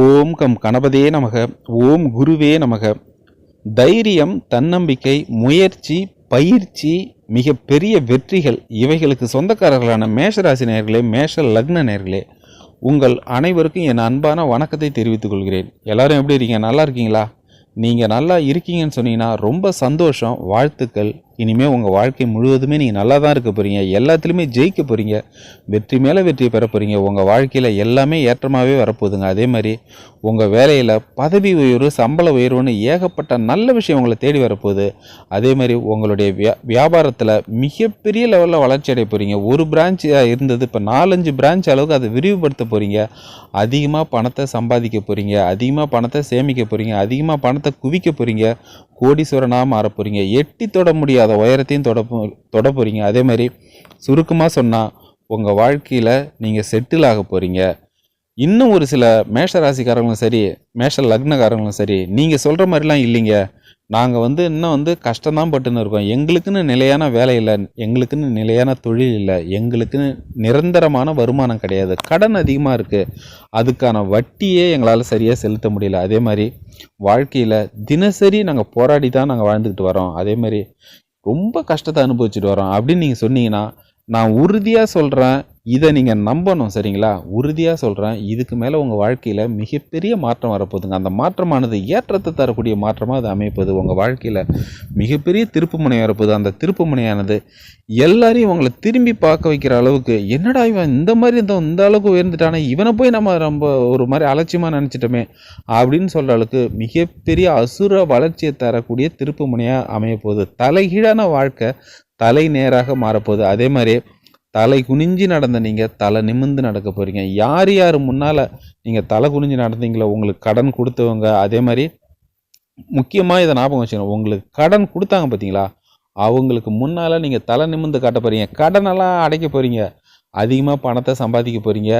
ஓம் come கணபதே நமக ஓம் குருவே நமக. தைரியம் தன்னம்பிக்கை முயற்சி பயிற்சி மிகப்பெரிய வெற்றிகள் இவைகளுக்கு சொந்தக்காரர்களான மேஷராசி நேர்களே மேஷ லக்ன நேர்களே உங்கள் அனைவருக்கும் என் அன்பான வணக்கத்தை தெரிவித்துக் கொள்கிறேன். எல்லாரும் எப்படி இருக்கீங்க? நல்லா இருக்கீங்களா? நீங்கள் நல்லா இருக்கீங்கன்னு சொன்னீங்கன்னா ரொம்ப சந்தோஷம் வாழ்த்துக்கள். இனிமேல் உங்கள் வாழ்க்கை முழுவதுமே நீங்கள் நல்லா தான் இருக்க போகிறீங்க எல்லாத்துலேயுமே ஜெயிக்க போகிறீங்க வெற்றி மேலே வெற்றி பெற போகிறீங்க உங்கள் வாழ்க்கையில் எல்லாமே ஏற்றமாகவே வரப்போகுதுங்க. அதே மாதிரி உங்கள் வேலையில் பதவி உயர்வு சம்பள உயர்வுன்னு ஏகப்பட்ட நல்ல விஷயம் உங்களை தேடி வரப்போகுது. அதே மாதிரி உங்களுடைய வியா வியாபாரத்தில் மிகப்பெரிய லெவலில் வளர்ச்சி அடைய போகிறீங்க ஒரு பிரான்ச்சாக இருந்தது இப்போ நாலஞ்சு பிரான்ச் அளவுக்கு அதை விரிவுபடுத்த போகிறீங்க அதிகமாக பணத்தை சம்பாதிக்க போகிறீங்க அதிகமாக பணத்தை சேமிக்க போகிறீங்க அதிகமாக பணத்தை குவிக்க போகிறீங்க கோடீஸ்வரனாக மாற போகிறீங்க எட்டி தொட முடியாது உயரத்தையும் தொட தொட போகிறீங்க அதே மாதிரி சுருக்கமாக சொன்னால் உங்கள் வாழ்க்கையில் நீங்கள் செட்டில் ஆக போகிறீங்க இன்னும் ஒரு சில மேஷ ராசிக்காரங்களும் சரி மேஷ லக்னக்காரங்களும் சரி நீங்கள் சொல்கிற மாதிரிலாம் இல்லைங்க. நாங்கள் வந்து இன்னும் வந்து கஷ்டம்தான் பட்டுன்னு இருக்கோம். எங்களுக்குன்னு நிலையான வேலை இல்லை எங்களுக்குன்னு நிலையான தொழில் இல்லை எங்களுக்குன்னு நிரந்தரமான வருமானம் கிடையாது. கடன் அதிகமாக இருக்குது அதுக்கான வட்டியே எங்களால் சரியாக செலுத்த முடியல. அதே மாதிரி வாழ்க்கையில் தினசரி நாங்கள் போராடி தான் நாங்கள் வாழ்ந்துக்கிட்டு வரோம். அதே மாதிரி ரொம்ப கஷ்டத்தை அனுபவிச்சுட்டு வரோம். அப்படின்னு நீங்கள் சொன்னீங்கன்னா நான் உறுதியாக சொல்கிறேன் இதை நீங்கள் நம்பணும் சரிங்களா? உறுதியாக சொல்கிறேன் இதுக்கு மேலே உங்கள் வாழ்க்கையில் மிகப்பெரிய மாற்றம் வரப்போகுதுங்க. அந்த மாற்றமானது ஏற்றத்தை தரக்கூடிய மாற்றமாக அது அமைப்பது. உங்கள் வாழ்க்கையில் மிகப்பெரிய திருப்பு முனை வரப்போகுது. அந்த திருப்பு முனையானது எல்லாரையும் உங்களை திரும்பி பார்க்க வைக்கிற அளவுக்கு என்னடா இவன் இந்த மாதிரி இந்த இந்த அளவுக்கு உயர்ந்துட்டானே இவனை போய் நம்ம ரொம்ப ஒரு மாதிரி அலட்சியமாக நினச்சிட்டோமே அப்படின்னு சொல்கிற அளவுக்கு மிகப்பெரிய அசுர வளர்ச்சியை தரக்கூடிய திருப்பு முனையாக அமையப்போகுது. தலைகீழான வாழ்க்கை தலை நேராக மாறப்போகுது. அதே மாதிரி தலை குனிஞ்சு நடந்த நீங்கள் தலை நிமிர்ந்து நடக்க போகிறீங்க யார் யார் முன்னால் நீங்கள் தலை குனிஞ்சு நடந்தீங்களோ உங்களுக்கு கடன் கொடுத்தவங்க அதே மாதிரி முக்கியமாக இதை ஞாபகம் வச்சுக்கணும். உங்களுக்கு கடன் கொடுத்தாங்க பார்த்தீங்களா? அவங்களுக்கு முன்னால் நீங்கள் தலை நிமிர்ந்து காட்ட போகிறீங்க கடனெல்லாம் அடைக்க போகிறீங்க அதிகமாக பணத்தை சம்பாதிக்க போகிறீங்க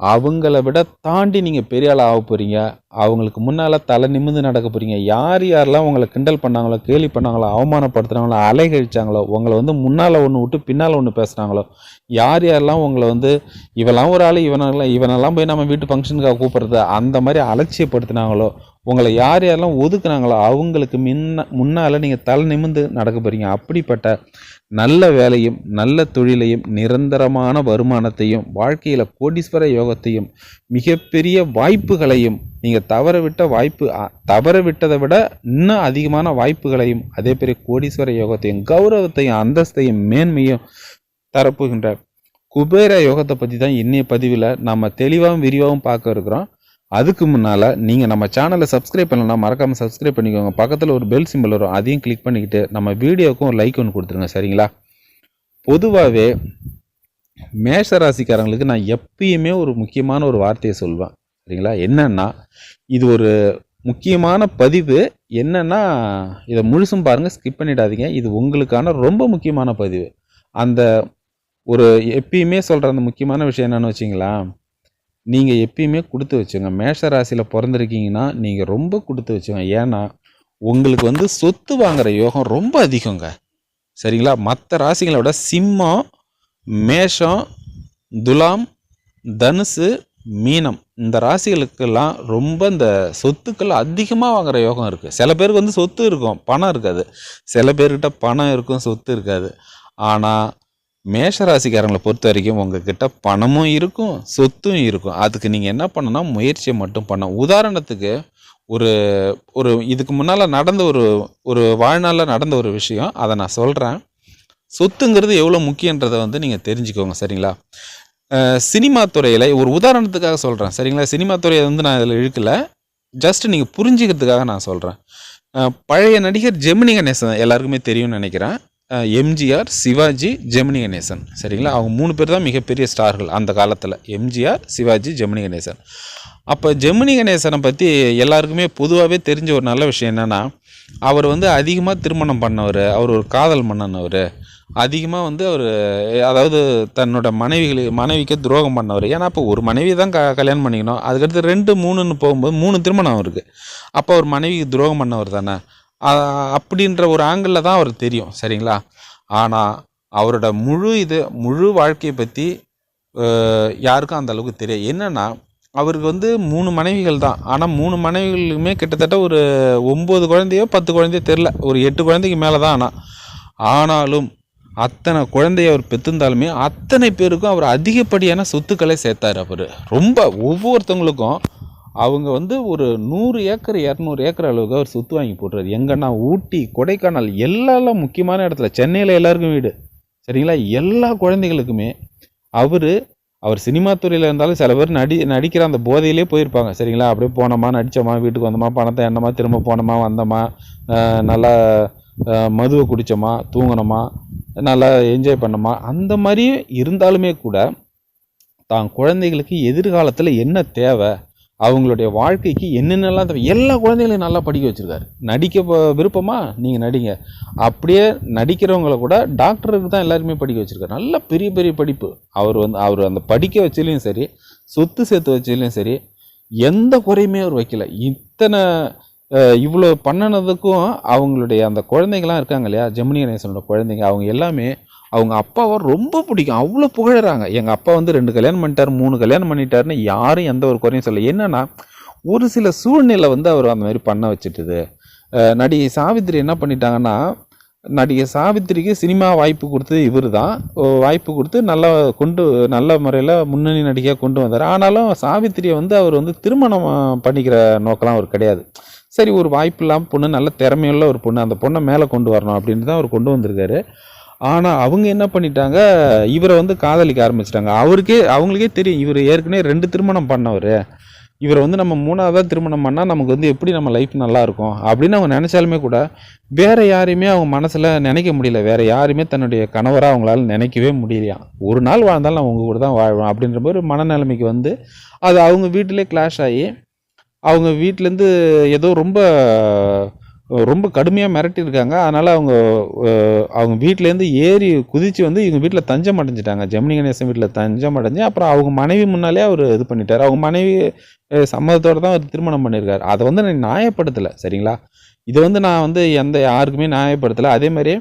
அவங்கள விட தாண்டி நீங்கள் பெரிய ஆள் ஆக போகிறீங்க அவங்களுக்கு முன்னால் தலை நிமிர்ந்து நடக்க போகிறீங்க யார் யாரெல்லாம் உங்களை கிண்டல் பண்ணாங்களோ கேலி பண்ணாங்களோ அவமானப்படுத்துனாங்களோ அலைகழிச்சாங்களோ உங்களை வந்து முன்னால் ஒன்று விட்டு பின்னால் ஒன்று பேசுனாங்களோ யார் யாரெல்லாம் உங்களை வந்து இவெல்லாம் ஒரு ஆள் இவனெல்லாம் இவனெல்லாம் போய் நம்ம வீட்டு ஃபங்க்ஷனுக்காக கூப்பிட்றது அந்த மாதிரி அலட்சியப்படுத்தினாங்களோ உங்களை யார் யாரெல்லாம் ஒதுக்குனாங்களோ அவங்களுக்கு முன்ன முன்னால் நீங்கள் தலை நிமிர்ந்து நடக்க போகிறீங்க அப்படிப்பட்ட நல்ல வேலையும் நல்ல தொழிலையும் நிரந்தரமான வருமானத்தையும் வாழ்க்கையில் கோடீஸ்வர யோகத்தையும் மிகப்பெரிய வாய்ப்புகளையும் நீங்கள் தவற விட்ட வாய்ப்பு தவற விட்டதை விட இன்னும் அதிகமான வாய்ப்புகளையும் அதே பெரிய கோடீஸ்வர யோகத்தையும் கௌரவத்தையும் அந்தஸ்தையும் மேன்மையும் தரப்போகின்ற குபேர யோகத்தை பற்றி தான் இன்னைய பதிவில் நம்ம தெளிவாகவும் விரிவாகவும் பார்க்க இருக்கிறோம். அதுக்கு முன்னால் நீங்கள் நம்ம சேனலை சப்ஸ்கிரைப் பண்ணலன்னா மறக்காமல் சப்ஸ்கிரைப் பண்ணிக்கோங்க. பக்கத்தில் ஒரு பெல் சிம்பிள் வரும் அதையும் கிளிக் பண்ணிக்கிட்டு நம்ம வீடியோவுக்கும் ஒரு லைக் ஒன்று கொடுத்துருங்க சரிங்களா? பொதுவாகவே மேஷராசிக்காரங்களுக்கு நான் எப்பயுமே ஒரு முக்கியமான ஒரு வார்த்தையை சொல்வேன் சரிங்களா? என்னென்னா இது ஒரு முக்கியமான பதிவு. என்னென்னா இதை முழுசும் பாருங்கள் ஸ்கிப் பண்ணிடாதீங்க. இது உங்களுக்கான ரொம்ப முக்கியமான பதிவு. அந்த ஒரு எப்பயுமே சொல்கிற அந்த முக்கியமான விஷயம் என்னென்னு வச்சிங்களேன் நீங்கள் எப்பயுமே கொடுத்து வச்சுங்க. மேஷ ராசியில் பிறந்திருக்கீங்கன்னா நீங்கள் ரொம்ப கொடுத்து வச்சுங்க. ஏன்னா உங்களுக்கு வந்து சொத்து வாங்குகிற யோகம் ரொம்ப அதிகங்க. சரிங்களா? மற்ற ராசிகளை விட சிம்மம் மேஷம் துலாம் தனுசு மீனம் இந்த ராசிகளுக்கெல்லாம் ரொம்ப இந்த சொத்துக்கள் அதிகமாக வாங்குகிற யோகம் இருக்குது சில பேருக்கு வந்து சொத்து இருக்கும். பணம் இருக்காது. சில பேர்கிட்ட பணம் இருக்கும் சொத்து இருக்காது. ஆனால் மேஷ ராசிக்காரங்களை பொறுத்த வரைக்கும் உங்ககிட்ட பணமும் இருக்கும் சொத்தும் இருக்கும். அதுக்கு நீங்கள் என்ன பண்ணணும்னா முயற்சியை மட்டும் பண்ண உதாரணத்துக்கு ஒரு ஒரு இதுக்கு முன்னால் நடந்த ஒரு ஒரு வாழ்நாளில் நடந்த ஒரு விஷயம். அதை நான் சொல்கிறேன் சொத்துங்கிறது எவ்வளோ முக்கியன்றதை வந்து நீங்கள் தெரிஞ்சுக்கோங்க சரிங்களா? சினிமா துறையில் ஒரு உதாரணத்துக்காக சொல்கிறேன் சரிங்களா? சினிமா துறையை வந்து நான் இதில் இழுக்கலை. ஜஸ்ட் நீங்கள் புரிஞ்சுக்கிறதுக்காக நான் சொல்கிறேன் பழைய நடிகர் ஜெமினி கணேசன் எல்லாருக்குமே தெரியும்னு நினைக்கிறேன். எம்ஜிஆர் சிவாஜி ஜெமினி கணேசன். சரிங்களா? அவங்க மூணு பேர் தான் மிகப்பெரிய ஸ்டார்கள் அந்த காலத்தில். எம்ஜிஆர் சிவாஜி ஜெமினி கணேசன். அப்போ ஜெமினி கணேசனை பற்றி எல்லாருக்குமே பொதுவாகவே தெரிஞ்ச ஒரு நல்ல விஷயம் என்னென்னா அவர் வந்து அதிகமாக திருமணம் பண்ணவர் அவர் ஒரு காதல் மன்னனவர். அதிகமாக வந்து அவர் அதாவது தன்னோட மனைவிகளை மனைவிக்கு துரோகம் பண்ணவர். ஏன்னா அப்போ ஒரு மனைவி தான் க கல்யாணம் பண்ணிக்கணும். அதுக்கடுத்து ரெண்டு மூணுன்னு போகும்போது மூணு திருமணம் அவருக்கு. அப்போ அவர் மனைவிக்கு துரோகம் பண்ணவர் தானே? அப்படின்ற ஒரு ஆங்கிளில் தான் அவர் தெரியும் சரிங்களா? ஆனால் அவரோட முழு இது முழு வாழ்க்கையை பற்றி யாருக்கும் அந்த அளவுக்கு தெரியாது. என்னென்னா அவருக்கு வந்து மூணு மனைவிகள் தான். ஆனால் மூணு மனைவிகளுமே கிட்டத்தட்ட ஒரு ஒம்பது குழந்தையோ பத்து குழந்தையோ தெரில ஒரு எட்டு குழந்தைக்கு மேலே தான் ஆனால் ஆனாலும் அத்தனை குழந்தைய அவர் பெற்றிருந்தாலுமே அத்தனை பேருக்கும் அவர் அதிகப்படியான சொத்துக்களை சேர்த்தார் அவர். ரொம்ப ஒவ்வொருத்தவங்களுக்கும் அவங்க வந்து ஒரு நூறு ஏக்கர் இரநூறு ஏக்கர் அளவுக்கு அவர் சொத்து வாங்கி போட்டுறாரு எங்கன்னா ஊட்டி கொடைக்கானல் எல்லாம் முக்கியமான இடத்துல சென்னையில் எல்லாருக்கும் வீடு. சரிங்களா? எல்லா குழந்தைகளுக்குமே அவர் அவர் சினிமா துறையில் இருந்தாலும் சில பேர் நடி நடிக்கிற அந்த போதையிலே போயிருப்பாங்க. சரிங்களா? அப்படியே போனோமா நடித்தோமா வீட்டுக்கு வந்தோமா பணத்தை எண்ணமா திரும்ப போனோமா வந்தோமா நல்லா மதுவை குடித்தோமா தூங்கினோமா நல்லா என்ஜாய் பண்ணோமா அந்த மாதிரி இருந்தாலுமே கூட தான் குழந்தைகளுக்கு எதிர்காலத்தில் என்ன தேவை? அவங்களுடைய வாழ்க்கைக்கு என்னென்னலாம் தேவை? எல்லா குழந்தைகளையும் நல்லா படிக்க வச்சுருக்காரு. நடிக்க விருப்பமாக நீங்கள் நடிங்க. அப்படியே நடிக்கிறவங்கள கூட டாக்டருக்கு தான் எல்லாருமே படிக்க வச்சுருக்காரு. நல்ல பெரிய பெரிய படிப்பு. அவர் வந்து அவர் அந்த படிக்க வச்சதுலையும் சரி சொத்து சேர்த்து வச்சதுலையும் சரி எந்த குறையுமே அவர் வைக்கல. இத்தனை இவ்வளோ பண்ணினதுக்கும் அவங்களுடைய அந்த குழந்தைங்களாம் இருக்காங்க இல்லையா? ஜெமினி கணேசனோட குழந்தைங்க அவங்க எல்லாமே அவங்க அப்பாவை ரொம்ப பிடிக்கும். அவ்வளோ புகழறாங்க. எங்கள் அப்பா வந்து ரெண்டு கல்யாணம் பண்ணிட்டார் மூணு கல்யாணம் பண்ணிட்டாருன்னு யாரும் எந்த ஒரு குறையும் சொல்ல என்னென்னா ஒரு சில சூழ்நிலை வந்து அவர் அந்த மாதிரி பண்ண வச்சுட்டுது. நடிகை சாவித்திரி என்ன பண்ணிட்டாங்கன்னா நடிகை சாவித்திரிக்கு சினிமா வாய்ப்பு கொடுத்தது இவர் தான் வாய்ப்பு கொடுத்து நல்லா கொண்டு நல்ல முறையில் முன்னணி நடிகையாக கொண்டு வந்தார். ஆனாலும் சாவித்திரியை வந்து அவர் வந்து திருமணம் பண்ணிக்கிற நோக்கெல்லாம் அவர் கிடையாது. சரி ஒரு வாய்ப்பு இல்லாமல் பொண்ணு நல்ல திறமையுள்ள ஒரு பொண்ணு அந்த பொண்ணை மேலே கொண்டு வரணும் அப்படின்னு தான் அவர் கொண்டு வந்திருக்காரு. ஆனால் அவங்க என்ன பண்ணிட்டாங்க? இவரை வந்து காதலிக்க ஆரம்பிச்சிட்டாங்க. அவருக்கே அவங்களுக்கே தெரியும் இவர் ஏற்கனவே ரெண்டு திருமணம் பண்ணவர். இவரை வந்து நம்ம மூணாவதாக திருமணம் பண்ணால் நமக்கு வந்து எப்படி நம்ம லைஃப் நல்லாயிருக்கும் அப்படின்னு அவங்க நினச்சாலுமே கூட வேறு யாரையுமே அவங்க மனசில் நினைக்க முடியல. வேறு யாருமே தன்னுடைய கணவராக அவங்களால நினைக்கவே முடியலையாம் ஒரு நாள் வாழ்ந்தாலும் நான் உங்க கூட தான் வாழ்வோம் அப்படின்ற மாதிரி மனநிலைமைக்கு வந்து அது அவங்க வீட்டிலே கிளாஷ் ஆகி அவங்க வீட்டிலேருந்து ஏதோ ரொம்ப ரொம்ப கடுமையாக மிரட்டியிருக்காங்க. அதனால் அவங்க அவங்க வீட்டிலேருந்து ஏறி குதித்து வந்து இவங்க வீட்டில் தஞ்சம் அடைஞ்சிட்டாங்க. ஜெமினி கணேசன் வீட்டில் தஞ்சம் அடைஞ்சு அப்புறம் அவங்க மனைவி முன்னாலே அவர் இது பண்ணிட்டார். அவங்க மனைவி சம்மதத்தோடு தான் அவர் திருமணம் பண்ணியிருக்காரு. அதை வந்து நான் நியாயப்படுத்தலை சரிங்களா? இதை வந்து நான் வந்து எந்த யாருக்குமே நியாயப்படுத்தலை. அதே மாதிரி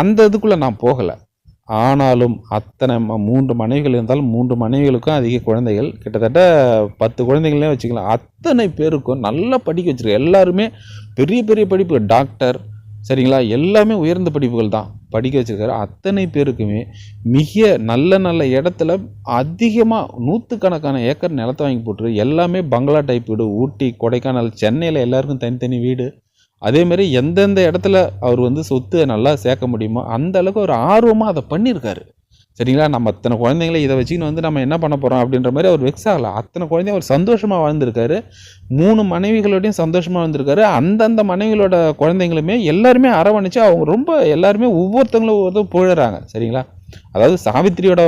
அந்த இதுக்குள்ளே நான் போகலை. ஆனாலும் அத்தனை ம- மூன்று மனைவிகள் இருந்தாலும் மூன்று மனைவிகளுக்கும் அதிக குழந்தைகள். கிட்டத்தட்ட பத்து குழந்தைகளே வச்சுக்கலாம். அத்தனை பேருக்கும் நல்லா படிக்க வச்சிருக்க. எல்லாருமே பெரிய பெரிய படிப்பு. டாக்டர் சரிங்களா? எல்லாமே உயர்ந்த படிப்புகள் தான் படிக்க வச்சுருக்காரு. அத்தனை பேருக்குமே மிக நல்ல நல்ல இடத்துல அதிகமாக நூற்றுக்கணக்கான ஏக்கர் நிலத்தை வாங்கி போட்டு எல்லாமே பங்களா டைப் வீடு ஊட்டி கொடைக்கானல் சென்னையில் எல்லாருக்கும் தனித்தனி வீடு. அதேமாரி எந்தெந்த இடத்துல அவர் வந்து சொத்து நல்லா சேர்க்க முடியுமோ அந்த அளவுக்கு ஒரு ஆர்வமாக அதை பண்ணியிருக்காரு சரிங்களா? நம்ம அத்தனை குழந்தைங்கள இதை வச்சுக்கின்னு வந்து நம்ம என்ன பண்ண போகிறோம் அப்படின்ற மாதிரி அவர் வெக்ஸ் ஆகல. அத்தனை குழந்தைங்க அவர் சந்தோஷமாக வாழ்ந்திருக்காரு. மூணு மனைவிகளோடையும் சந்தோஷமாக வாழ்ந்திருக்காரு. அந்தந்த மனைவிகளோட குழந்தைங்களுமே எல்லாருமே அரவணைச்சு அவங்க ரொம்ப எல்லாருமே ஒவ்வொருத்தங்களும் ஒவ்வொருத்தரும் புழறாங்க சரிங்களா? அதாவது சாவித்திரியோட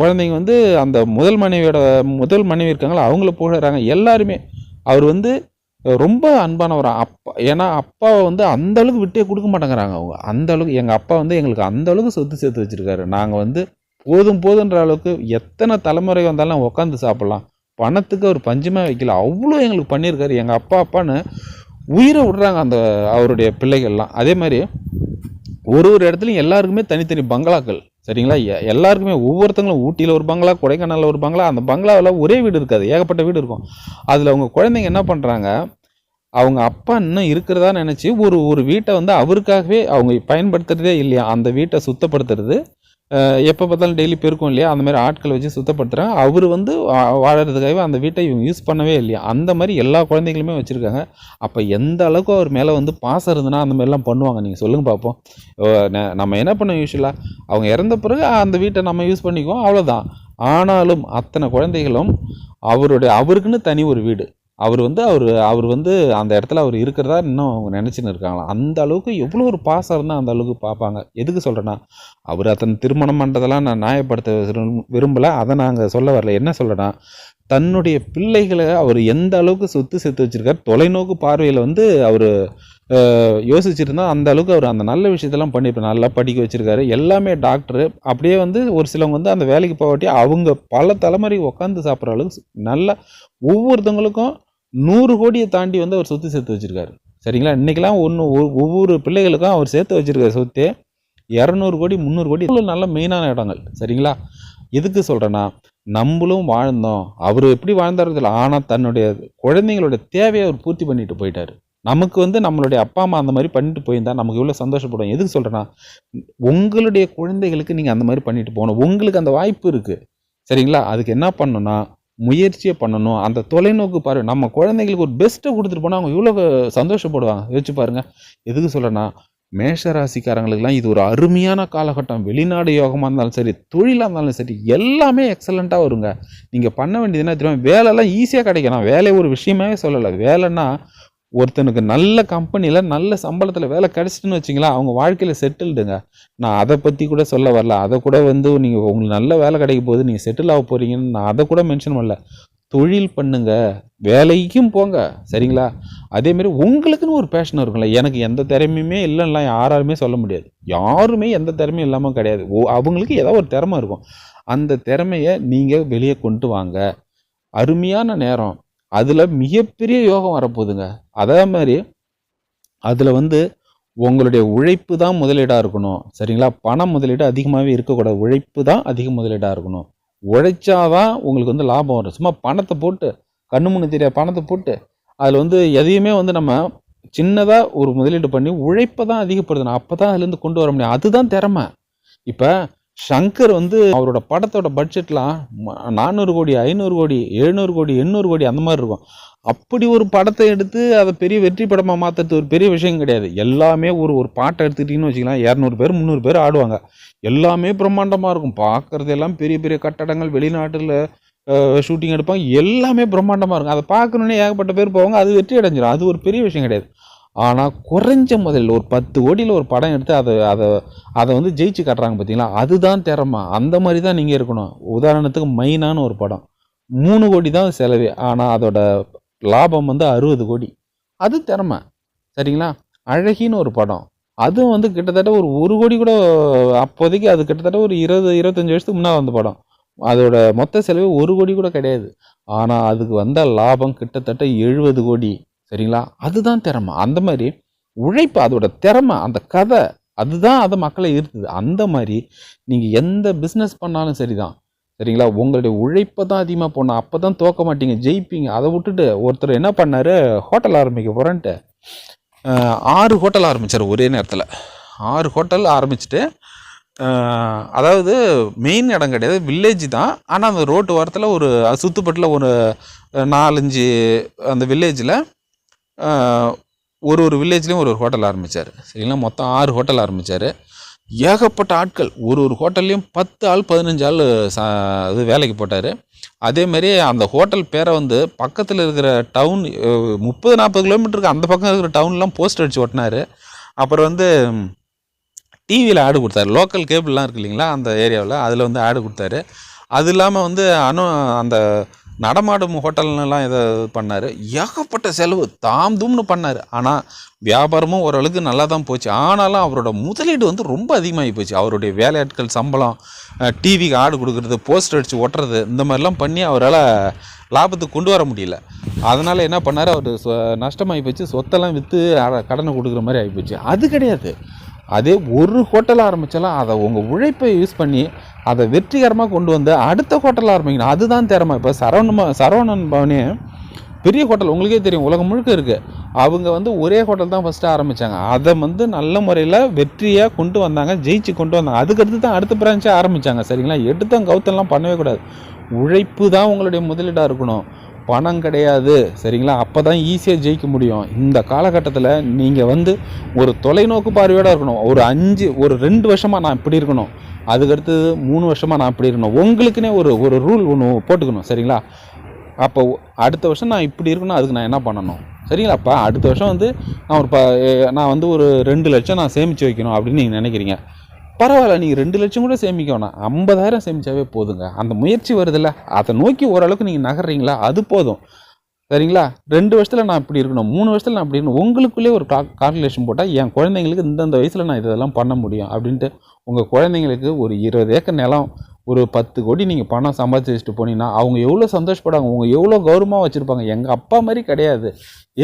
குழந்தைங்க வந்து அந்த முதல் மனைவியோட முதல் மனைவி இருக்காங்களா அவங்கள புகழறாங்க. எல்லாருமே. அவர் வந்து ரொம்ப அன்பானவர் அப்பா. ஏன்னா அப்பாவை வந்து அந்த அளவுக்கு விட்டே கொடுக்க மாட்டேங்கிறாங்க அவங்க. அந்த அளவுக்கு எங்கள் அப்பா வந்து எங்களுக்கு அந்த அளவுக்கு சொத்து சேர்த்து வச்சிருக்காரு. நாங்கள் வந்து போதும் போதுன்ற அளவுக்கு எத்தனை தலைமுறை வந்தாலும் உட்காந்து சாப்பிட்லாம். பணத்துக்கு அவர் பஞ்சமே வைக்கல. அவ்வளோ எங்களுக்கு பண்ணியிருக்காரு. எங்கள் அப்பா அப்பான்னு உயிரை விடுறாங்க அந்த அவருடைய பிள்ளைகள்லாம். அதே மாதிரி ஒரு ஒரு இடத்துலையும் எல்லாருக்குமே தனித்தனி பங்களாக்கள். சரிங்களா? எ- எல்லாருக்குமே ஒவ்வொருத்தங்களும் ஊட்டியில் ஒரு பங்களா கொடைக்கானலில் ஒரு பங்களா அந்த பங்களாவில் ஒரே வீடு இருக்காது. ஏகப்பட்ட வீடு இருக்கும். அதில் அவங்க குழந்தைங்க என்ன பண்ணுறாங்க அவங்க அப்பா இன்னும் இருக்கிறதா நினச்சி ஒரு ஒரு வீட்டை வந்து அவருக்காகவே அவங்க பயன்படுத்துறதே இல்லையா? அந்த வீட்டை சுத்தப்படுத்துறது எப்போ பார்த்தாலும் டெய்லி பெருக்கும் இல்லையா? அந்த மாதிரி ஆட்களை வச்சு சுத்தப்படுத்துகிறாங்க அவர் வந்து வா- வாழறதுக்காகவே அந்த வீட்டை இவங்க யூஸ் பண்ணவே இல்லையா? அந்த மாதிரி எல்லா குழந்தைங்களுமே வச்சுருக்காங்க. அப்போ எந்த அளவுக்கு அவர் மேலே வந்து பாசம் இருந்ததுன்னா அந்த மாதிரிலாம் பண்ணுவாங்க. நீங்கள் சொல்லுங்கள் பார்ப்போம் நம்ம என்ன பண்ணோம் யூஸ்வலாக அவங்க இறந்த பிறகு அந்த வீட்டை நம்ம யூஸ் பண்ணிக்குவோம். அவ்வளோதான் ஆனாலும் அத்தனை குழந்தைகளும் அவருடைய அவருக்குன்னு தனி ஒரு வீடு. அவர் வந்து அவர் அவர் வந்து அந்த இடத்துல அவர் இருக்கிறதா இன்னும் அவங்க நினச்சின்னு இருக்காங்களாம். அந்த அளவுக்கு எவ்வளோ ஒரு பாசம் இருந்தால் அந்த அளவுக்கு பார்ப்பாங்க எதுக்கு சொல்கிறேன்னா அவர் அத்தனை திருமணம் பண்ணுறதெல்லாம் நான் நியாயப்படுத்த விரும்பலை. அதை நாங்கள் சொல்ல வரல. என்ன சொல்கிறேன்னா தன்னுடைய பிள்ளைகளை அவர் எந்த அளவுக்கு சொத்து சேர்த்து வச்சுருக்கார் தொலைநோக்கு பார்வையில் வந்து அவர் யோசிச்சிருந்தா அந்த அளவுக்கு அவர் அந்த நல்ல விஷயத்தெல்லாம் பண்ணியிருப்பார் நல்லா படிக்க வச்சுருக்காரு. எல்லாமே டாக்டரு அப்படியே வந்து ஒரு சிலவங்க வந்து அந்த வேலைக்கு போகாட்டி அவங்க பல தலைமுறை உட்காந்து சாப்பிட்ற அளவுக்கு நல்லா ஒவ்வொருத்தவங்களுக்கும் நூறு கோடியை தாண்டி வந்து அவர் சொத்து சேர்த்து வச்சுருக்காரு. சரிங்களா? இன்றைக்கெல்லாம் ஒன்று ஒவ்வொரு பிள்ளைகளுக்கும் அவர் சேர்த்து வச்சிருக்கிற சொத்து. இரநூறு கோடி முந்நூறு கோடி நல்ல மெயினான இடங்கள். சரிங்களா? எதுக்கு சொல்கிறேன்னா நம்மளும் வாழ்ந்தோம். அவர் எப்படி வாழ்ந்தாரோ தெரியல. ஆனால் தன்னுடைய குழந்தைங்களுடைய தேவையை அவர் பூர்த்தி பண்ணிட்டு போயிட்டார். நமக்கு வந்து நம்மளுடைய அப்பா அம்மா அந்த மாதிரி பண்ணிட்டு போயிருந்தா நமக்கு எவ்வளோ சந்தோஷப்படும் எதுக்கு சொல்கிறேன்னா உங்களுடைய குழந்தைகளுக்கு நீங்கள் அந்த மாதிரி பண்ணிட்டு போகணும். உங்களுக்கு அந்த வாய்ப்பு இருக்குது சரிங்களா? அதுக்கு என்ன பண்ணணும்னா முயற்சியை பண்ணணும். அந்த தொலைநோக்கு பார்வை நம்ம குழந்தைங்களுக்கு ஒரு பெஸ்ட்டை கொடுத்துட்டு போனால் அவங்க இவ்வளோ சந்தோஷப்படுவாங்க. யோசிச்சு பாருங்கள் எதுக்கு சொல்கிறேன்னா மேஷராசிக்காரங்களுக்கெல்லாம் இது ஒரு அருமையான காலகட்டம். வெளிநாடு யோகமாக இருந்தாலும் சரி தொழிலாக இருந்தாலும் சரி எல்லாமே எக்ஸலண்ட்டாக வருங்க. நீங்கள் பண்ண வேண்டியது என்ன வேலைலாம் ஈஸியாக கிடைக்கும். நான் வேலை ஒரு விஷயமே சொல்லலை. வேலைன்னா ஒருத்தனுக்கு நல்ல கம்பெனியில் நல்ல சம்பளத்தில் வேலை கிடச்சிட்டுன்னு வச்சிங்களா அவங்க வாழ்க்கையில் செட்டில்டுங்க நான் அதை பற்றி கூட சொல்ல வரல. அதை கூட வந்து நீங்கள் உங்களுக்கு நல்ல வேலை கிடைக்க போது நீங்கள் செட்டில் ஆக போகிறீங்கன்னு நான் அதை கூட மென்ஷன் பண்ணல. தொழில் பண்ணுங்க வேலைக்கும் போங்க சரிங்களா? அதேமாரி உங்களுக்குன்னு ஒரு பேஷன் இருக்கும்ல. எனக்கு எந்த திறமையுமே இல்லைன்னா யாராலுமே சொல்ல முடியாது. யாருமே எந்த திறமையும் இல்லாமல் கிடையாது. ஓ அவங்களுக்கு ஏதோ ஒரு திறமை இருக்கும். அந்த திறமையை நீங்கள் வெளியே கொண்டு வாங்க. அருமையான நேரம். அதில் மிகப்பெரிய யோகம் வரப்போகுதுங்க. அதே மாதிரி அதில் வந்து உங்களுடைய உழைப்பு தான் முதலீடாக இருக்கணும். சரிங்களா? பணம் முதலீடு அதிகமாகவே இருக்கக்கூடாது. உழைப்பு தான் அதிக முதலீடாக இருக்கணும். உழைச்சாதான் உங்களுக்கு வந்து லாபம் வரும். சும்மா பணத்தை போட்டு கண்ணு முன்னு தெரியாத பணத்தை போட்டு அதில் வந்து எதையுமே வந்து நம்ம சின்னதாக ஒரு முதலீடு பண்ணி உழைப்பை தான் அதிகப்படுத்தணும். அப்போ தான் அதுலேருந்து கொண்டு வர முடியும். அதுதான் திறமை. இப்போ ஷங்கர் வந்து அவரோட படத்தோட பட்ஜெட்லாம் நானூறு கோடி ஐநூறு கோடி எழுநூறு கோடி எண்ணூறு கோடி அந்த மாதிரி இருக்கும். அப்படி ஒரு படத்தை எடுத்து அதை பெரிய வெற்றி படமாக மாற்றுறது ஒரு பெரிய விஷயம் கிடையாது. எல்லாமே ஒரு ஒரு பாட்டை எடுத்துக்கிட்டிங்கன்னு வச்சுக்கலாம். இரநூறு பேர் முந்நூறு பேர் ஆடுவாங்க. எல்லாமே பிரம்மாண்டமாக இருக்கும். பார்க்குறது எல்லாம் பெரிய பெரிய கட்டடங்கள் வெளிநாட்டில் ஷூட்டிங் எடுப்பாங்க. எல்லாமே பிரம்மாண்டமாக இருக்கும். அதை பார்க்கணுன்னே ஏகப்பட்ட பேர் போவாங்க. அது வெற்றி அடைஞ்சிடும் அது ஒரு பெரிய விஷயம் கிடையாது. ஆனால் குறைஞ்ச முதலில் ஒரு பத்து கோடியில் ஒரு படம் எடுத்து அதை அதை அதை வந்து ஜெயிச்சு காட்டுறாங்க பார்த்தீங்களா அதுதான் திறமை. அந்த மாதிரி தான் நீங்கள் இருக்கணும். உதாரணத்துக்கு மெயினான ஒரு படம். மூணு கோடி தான் செலவு. ஆனால் அதோட லாபம் வந்து அறுபது கோடி. அது திறமை. சரிங்களா? அழகின்னு ஒரு படம். அதுவும் வந்து கிட்டத்தட்ட ஒரு ஒரு கோடி கூட அப்போதைக்கு அது கிட்டத்தட்ட ஒரு இருபது இருபத்தஞ்சி வருஷத்துக்கு முன்னால் வந்த படம். அதோட மொத்த செலவு ஒரு கோடி கூட கிடையாது. ஆனால் அதுக்கு வந்த லாபம் கிட்டத்தட்ட எழுபது கோடி. சரிங்களா? அதுதான் திறமை. அந்த மாதிரி உழைப்பு அதோட திறமை அந்த கதை அதுதான் அதை மக்களை ஈர்த்துது. அந்த மாதிரி நீங்கள் எந்த பிஸ்னஸ் பண்ணாலும் சரிதான். சரிங்களா? உங்களுடைய உழைப்பை தான் அதிகமாக போடணும். அப்போ தான் தோக்க மாட்டீங்க. ஜெயிப்பீங்க. அதை விட்டுட்டு ஒருத்தர் என்ன பண்ணார்? ஹோட்டல் ஆரம்பிக்க போகிறேன்ட்டு ஆறு ஹோட்டல் ஆரம்பித்தார் ஒரே நேரத்தில். ஆறு ஹோட்டல் ஆரம்பிச்சுட்டு அதாவது மெயின் இடம் கிடையாது. வில்லேஜ் தான். ஆனால் அந்த ரோட்டு ஓரத்தில் ஒரு சுத்துப்பட்டில் ஒரு நாலஞ்சு அந்த வில்லேஜில் ஒரு ஒரு வில்லேஜ்லேயும் ஒரு ஒரு ஹோட்டல் ஆரம்பித்தார் சரிங்களா? மொத்தம் ஆறு ஹோட்டல் ஆரம்பித்தார் ஏகப்பட்ட ஆட்கள் ஒரு ஒரு ஹோட்டல்லையும் பத்து ஆள் பதினஞ்சு ஆள் சா இது வேலைக்கு போட்டார். அதேமாரி அந்த ஹோட்டல் பேரை வந்து பக்கத்தில் இருக்கிற டவுன் முப்பது நாற்பது கிலோமீட்டருக்கு அந்த பக்கம் இருக்கிற டவுன்லாம் போஸ்ட் அடித்து ஒட்டினார். அப்புறம் வந்து டிவியில் ஆடு கொடுத்தாரு. லோக்கல் கேபிள்லாம் இருக்கு இல்லைங்களா? அந்த ஏரியாவில் அதில் வந்து ஆடு கொடுத்தாரு. அது இல்லாமல் வந்து அனு அந்த நடமாடும் ஹோட்டல்லாம் இதை பண்ணார். ஏகப்பட்ட செலவு தாம் தூம்னு பண்ணார். ஆனால் வியாபாரமும் ஓரளவுக்கு நல்லா தான் போச்சு. ஆனாலும் அவரோட முதலீடு வந்து ரொம்ப அதிகமாகி போச்சு. அவருடைய வேலையாட்கள் சம்பளம் டிவிக்கு ஆடு கொடுக்குறது போஸ்டர் அடித்து ஒட்டுறது இந்த மாதிரிலாம் பண்ணி அவரால் லாபத்துக்கு கொண்டு வர முடியல. அதனால் என்ன பண்ணார்? அவர் சொ நஷ்டமாகி போச்சு. சொத்தெல்லாம் விற்று கடனை கொடுக்குற மாதிரி ஆகிப்போச்சு அது கிடையாது. அதே ஒரு ஹோட்டல் ஆரம்பித்தாலும் அதை உங்கள் உழைப்பை யூஸ் பண்ணி அதை வெற்றிகரமாக கொண்டு வந்து அடுத்த ஹோட்டல் ஆரம்பிக்கணும் அதுதான் திறமை. இப்போ சரவணமா சரவணன் பவனே பெரிய ஹோட்டல் உங்களுக்கே தெரியும். உலகம் முழுக்க இருக்குது அவங்க வந்து ஒரே ஹோட்டல் தான் ஃபஸ்ட்டு ஆரம்பித்தாங்க அதை வந்து நல்ல முறையில் வெற்றியாக கொண்டு வந்தாங்க. ஜெயிச்சு கொண்டு வந்தாங்க. அதுக்கடுத்து தான் அடுத்த பிரான்ச்சே ஆரம்பித்தாங்க சரிங்களா? எடுத்தம் கவுத்தெல்லாம் பண்ணவே கூடாது. உழைப்பு தான் உங்களுடைய முதலீடாக இருக்கணும். பணம் கிடையாது சரிங்களா? அப்போ தான் ஈஸியாக ஜெயிக்க முடியும். இந்த காலகட்டத்தில் நீங்கள் வந்து ஒரு தொலைநோக்கு பார்வையோடு இருக்கணும். ஒரு அஞ்சு ஒரு ரெண்டு வருஷமாக நான் இப்படி இருக்கணும். அதுக்கடுத்தது மூணு வருஷமாக நான் இப்படி இருக்கணும். உங்களுக்குன்னே ஒரு ஒரு ரூல் ஒன்று போட்டுக்கணும் சரிங்களா? அப்போ அடுத்த வருஷம் நான் இப்படி இருக்கணும் அதுக்கு நான் என்ன பண்ணணும்? சரிங்களாப்பா அடுத்த வருஷம் வந்து நான் ஒரு ப நான் வந்து ஒரு ரெண்டு லட்சம் நான் சேமித்து வைக்கணும் அப்படின்னு நீங்கள் நினைக்கிறீங்க. பரவாயில்ல நீங்கள் ரெண்டு லட்சம் கூட சேமிக்க வேணாம். ஐம்பதாயிரம் சேமிச்சாவே போதுங்க. அந்த முயற்சி வருதுல்ல அதை நோக்கி ஓரளவுக்கு நீங்கள் நகர்றீங்களா அது போதும். சரிங்களா? ரெண்டு வருஷத்தில் நான் இப்படி இருக்கணும் மூணு வருஷத்தில் நான் இப்படி இருக்கணும் உங்களுக்குள்ளே ஒரு கா கால்குலேஷன் போட்டால் என் குழந்தைங்களுக்கு இந்தந்த வயசில் நான் இதெல்லாம் பண்ண முடியும் அப்படின்ட்டு உங்கள் குழந்தைங்களுக்கு ஒரு இருபது ஏக்கர் நிலம் ஒரு பத்து கோடி நீங்கள் பணம் சம்பாதிச்சு வச்சுட்டு போனீங்கன்னா அவங்க எவ்வளோ சந்தோஷப்படாங்க அவங்க எவ்வளோ கௌரவமாக வச்சுருப்பாங்க. எங்கள் அப்பா மாதிரி கிடையாது.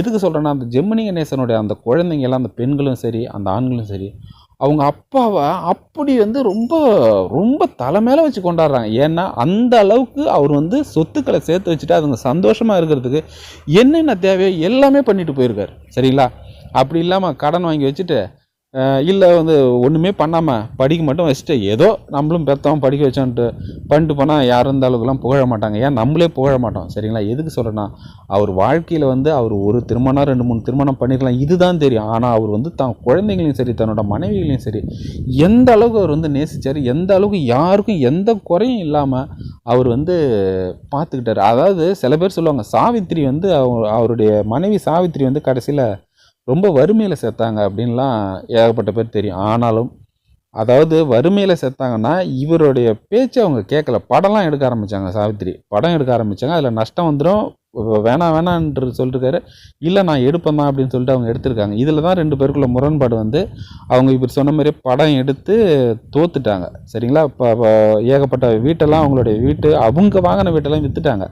எதுக்கு சொல்கிறேன்னா அந்த ஜெமினி கணேசனுடைய அந்த குழந்தைங்க எல்லாம் அந்த பெண்களும் சரி அந்த ஆண்களும் சரி அவங்க அப்பாவை அப்படி வந்து ரொம்ப ரொம்ப தலை மேலே வச்சு கொண்டாடுறாங்க. ஏன்னா அந்த அளவுக்கு அவர் வந்து சொத்துக்களை சேர்த்து வச்சுட்டு அதுங்க சந்தோஷமாக இருக்கிறதுக்கு என்னென்ன தேவையோ எல்லாமே பண்ணிட்டு போயிருக்காரு. சரிங்களா? அப்படி இல்லாமல் கடன் வாங்கி வச்சுட்டு இல்லை வந்து ஒன்றுமே பண்ணாமல் படிக்க மட்டும் வச்சுட்டு ஏதோ நம்மளும் பெற்றவன் படிக்க வச்சோன்ட்டு பண்ணிட்டு போனால் யாரும் இந்த அளவுக்குலாம் புகழ மாட்டாங்க. ஏன்? நம்மளே புகழ மாட்டோம். சரிங்களா? எதுக்கு சொல்கிறேன்னா அவர் வாழ்க்கையில் வந்து அவர் ஒரு திருமணம் ரெண்டு மூணு திருமணம் பண்ணிருக்கலாம். இதுதான் தெரியும். ஆனால் அவர் வந்து தான் குழந்தைங்களையும் சரி தன்னோட மனைவிகளையும் சரி எந்த அளவுக்கு அவர் வந்து நேசிச்சார் எந்த அளவுக்கு யாருக்கும் எந்த குறையும் இல்லாமல் அவர் வந்து பார்த்துக்கிட்டாரு. அதாவது சில பேர் சொல்லுவாங்க சாவித்திரி வந்து அவர் அவருடைய மனைவி சாவித்திரி வந்து கடைசியில் ரொம்ப வறுமையில் செத்தாங்க அப்படின்லாம் ஏகப்பட்ட பேர் தெரியும். ஆனாலும் அதாவது வறுமையில் செத்தாங்கன்னா இவருடைய பேச்சை அவங்க கேட்கல. படம்லாம் எடுக்க ஆரம்பித்தாங்க சாவித்திரி. படம் எடுக்க ஆரம்பித்தாங்க அதில் நஷ்டம் வந்துடும் வேணாம் வேணான்றது சொல்லிருக்காரு. இல்லை நான் எடுப்பேன் தான் அப்படின்னு சொல்லிட்டு அவங்க எடுத்திருக்காங்க. இதில் தான் ரெண்டு பேருக்குள்ள முரண்பாடு வந்து அவங்க இப்படி சொன்ன மாதிரி படம் எடுத்து தோத்துட்டாங்க. சரிங்களா? இப்போ ஏகப்பட்ட வீட்டெல்லாம் அவங்களுடைய வீட்டு அவங்க வாங்கின வீட்டெல்லாம் விற்றுட்டாங்க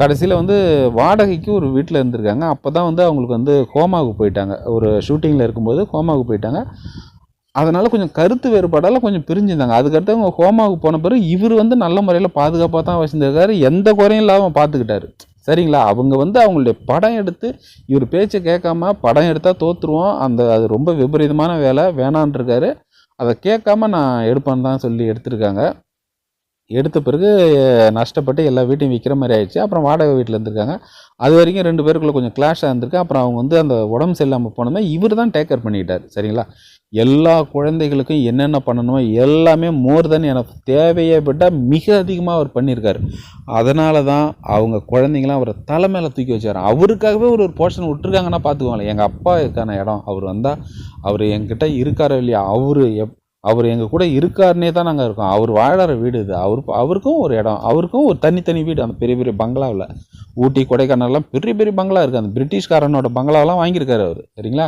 கடைசியில் வந்து வாடகைக்கு ஒரு வீட்டில் இருந்திருக்காங்க. அப்போ தான் வந்து அவங்களுக்கு வந்து கோமாவுக்கு போயிட்டாங்க. ஒரு ஷூட்டிங்கில் இருக்கும்போது கோமாவுக்கு போயிட்டாங்க. அதனால் கொஞ்சம் கருத்து வேறுபாடால் கொஞ்சம் பிரிஞ்சிருந்தாங்க. அதுக்கடுத்து அவங்க ஹோமாவுக்கு போன பிறகு இவர் வந்து நல்ல முறையில் பாதுகாப்பாக தான் வச்சுருந்துருக்காரு எந்த குறையும் இல்லாமல் பார்த்துக்கிட்டாரு சரிங்களா? அவங்க வந்து அவங்களுடைய படம் எடுத்து இவர் பேச்சை கேட்காம படம் எடுத்தால் தோற்றுருவோம் அந்த அது ரொம்ப விபரீதமான வேலை. வேணான்ருக்காரு. அதை கேட்காம நான் எடுப்பேன்னு தான் சொல்லி எடுத்திருக்காங்க. எடுத்த பிறகு நஷ்டப்பட்டு எல்லா வீட்டையும் விற்கிற மாதிரி ஆயிடுச்சு. அப்புறம் வாடகை வீட்டில் இருந்திருக்காங்க. அது வரைக்கும் ரெண்டு பேருக்குள்ளே கொஞ்சம் கிளாஷாக இருந்திருக்கு. அப்புறம் அவங்க வந்து அந்த உடம்பு சரியில்லாமல் போனதுமே இவர் தான் டேக்கர் பண்ணிக்கிட்டார். சரிங்களா? எல்லா குழந்தைகளுக்கும் என்னென்ன பண்ணணுமோ எல்லாமே மோர் தென் எனக்கு தேவையை விட மிக அதிகமாக அவர் பண்ணியிருக்காரு. அதனால தான் அவங்க குழந்தைங்களாம் அவரை தலை மேலே தூக்கி வச்சார். அவருக்காகவே ஒரு ஒரு போர்ஷன் விட்டுருக்காங்கன்னா பார்த்துக்கோங்களேன் எங்கள் அப்பாவுக்கான இடம். அவர் வந்தால் அவர் எங்கிட்ட இருக்காரோ இல்லையா அவர் எப் அவர் எங்கள் கூட இருக்காருனே தான் நாங்கள் இருக்கோம். அவர் வாழற வீடு இது. அவர் அவருக்கும் ஒரு இடம். அவருக்கும் ஒரு தனித்தனி வீடு. அந்த பெரிய பெரிய பங்களாவில். ஊட்டி கொடைக்கானல்லாம் பெரிய பெரிய பங்களா இருக்குது அந்த பிரிட்டிஷ்காரனோட பங்களாவெலாம் வாங்கியிருக்காரு அவர். சரிங்களா?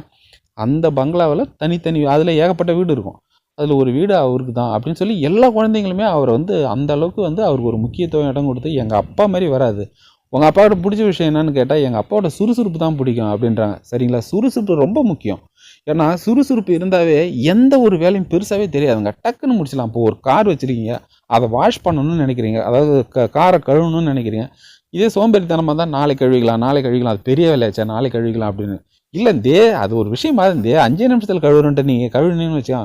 அந்த பங்களாவில் தனித்தனி அதில் ஏகப்பட்ட வீடு இருக்கும். அதில் ஒரு வீடு அவருக்கு தான் அப்படின்னு சொல்லி எல்லா குழந்தைங்களுமே அவர் வந்து அந்த அளவுக்கு வந்து அவருக்கு ஒரு முக்கியத்துவம் இடம் கொடுத்து எங்கள் அப்பா மாதிரி வராது. உங்கள் அப்பாவோட பிடிச்ச விஷயம் என்னன்னு கேட்டால் எங்கள் அப்பாவோட சுறுசுறுப்பு தான் பிடிக்கும் அப்படின்றாங்க. சரிங்களா? சுறுசுறுப்பு ரொம்ப முக்கியம். ஏன்னா சுறுசுறுப்பு இருந்தாவே எந்த ஒரு வேலையும் பெருசாகவே தெரியாதுங்க. டக்குன்னு முடிச்சலாம் இப்போ ஒரு கார் வச்சுருக்கீங்க. அதை வாஷ் பண்ணணும்னு நினைக்கிறீங்க. அதாவது க காரை கழுவணும்னு நினைக்கிறீங்க. இதே சோம்பேறித்தனமாக தான் நாளை கழுவிக்கலாம் நாளை கழுவிக்கலாம். அது பெரிய வேலையாச்சா நாளை கழுவிக்கலாம் அப்படின்னு. இல்லை தே அது ஒரு விஷயமா இருந்தே அஞ்சே நிமிஷத்தில் கழுவுறன்ட்டு நீங்கள் கழுவுனீங்கன்னு வச்சா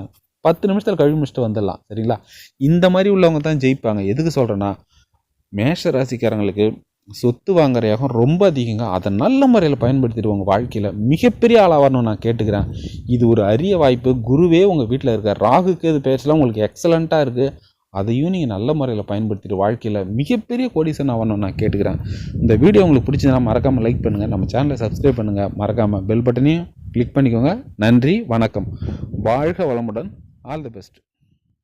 பத்து நிமிஷத்தில் கழுவி முடிச்சுட்டு வந்துடலாம். சரிங்களா? இந்த மாதிரி உள்ளவங்க தான் ஜெயிப்பாங்க. எதுக்கு சொல்கிறேன்னா மேஷ ராசிக்காரங்களுக்கு சொத்து வாங்குற யாகம் ரொம்ப அதிகங்க. அதை நல்ல முறையில் பயன்படுத்திட்டு உங்கள் வாழ்க்கையில் மிகப்பெரிய ஆளாக நான் கேட்டுக்கிறேன். இது ஒரு அரிய வாய்ப்பு. குருவே உங்கள் வீட்டில் இருக்கார். ராகுக்கு இது பேசலாம் உங்களுக்கு எக்ஸலண்ட்டாக இருக்குது அதையும் நீங்கள் நல்ல முறையில் பயன்படுத்திட்டு வாழ்க்கையில் மிகப்பெரிய கோடிசன் ஆகணும்னு நான் கேட்டுக்கிறேன். இந்த வீடியோ உங்களுக்கு பிடிச்சதுன்னா மறக்காமல் லைக் பண்ணுங்கள் நம்ம சேனலை சப்ஸ்கிரைப் பண்ணுங்கள் மறக்காமல் பெல் பட்டனையும் கிளிக் பண்ணிக்கோங்க. நன்றி வணக்கம். வாழ்க வளமுடன். All the best